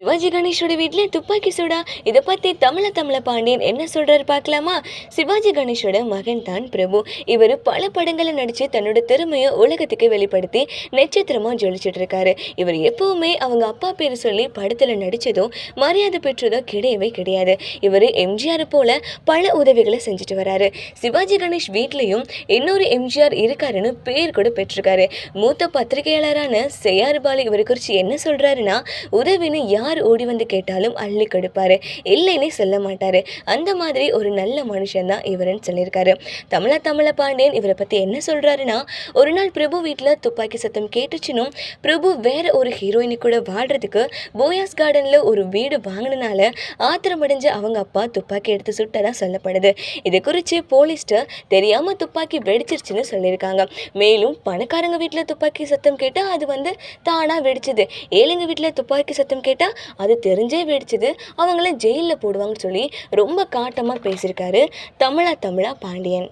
சிவாஜி கணேஷோட வீட்டில் துப்பாக்கி சூடா? இதை பற்றி தமிழ தமிழ பாண்டியன் என்ன சொல்கிறாரு பார்க்கலாமா சிவாஜி கணேஷோட மகன் தான் பிரபு. இவர் பல படங்களை நடித்து தன்னோட திறமையை உலகத்துக்கு வெளிப்படுத்தி நட்சத்திரமாக ஜொலிச்சிட்டு இருக்காரு இவர் எப்பவுமே அவங்க அப்பா பேர் சொல்லி படத்தில் நடித்ததும் மரியாதை பெற்றதோ கிடையவே கிடையாது. இவர் எம்ஜிஆர் போல பல உதவிகளை செஞ்சுட்டு வராரு. சிவாஜி கணேஷ் வீட்லேயும் இன்னொரு எம்ஜிஆர் இருக்காருன்னு பேர் கூட பெற்றிருக்காரு. மூத்த பத்திரிகையாளரான செய்யார் பாலு இவரை குறித்து என்ன சொல்கிறாருன்னா உதவின்னு யார் யார் ஓடி வந்து கேட்டாலும் அள்ளி கொடுப்பாரு. இல்லைன்னே சொல்ல மாட்டார். அந்த மாதிரி ஒரு நல்ல மனுஷன் தான் இவருன்னு சொல்லியிருக்காரு. தமிழ தமிழ பாண்டியன் இவரை பற்றி என்ன சொல்கிறாருன்னா ஒரு நாள் பிரபு வீட்டில் துப்பாக்கி சத்தம் கேட்டுச்சுனும் பிரபு வேற ஒரு ஹீரோயினி கூட வாடுறதுக்கு போயாஸ் கார்டனில் ஒரு வீடு வாங்கினனால ஆத்திரமடைஞ்ச அவங்க அப்பா துப்பாக்கி எடுத்து சுட்டதாக சொல்லப்படுது. இது குறித்து போலீஸ்ட்டு தெரியாமல் துப்பாக்கி வெடிச்சிருச்சுன்னு சொல்லியிருக்காங்க. மேலும் பணக்காரங்க வீட்டில் துப்பாக்கி சத்தம் கேட்டால் அது வந்து தானாக வெடிச்சது. ஏழைங்க வீட்டில் துப்பாக்கி சத்தம் கேட்டால் அது தெரிஞ்சே வெடிச்சது. அவங்கள ஜெயிலில் போடுவாங்கன்னு சொல்லி ரொம்ப காட்டமாக பேசியிருக்காரு தமிழா தமிழா பாண்டியன்.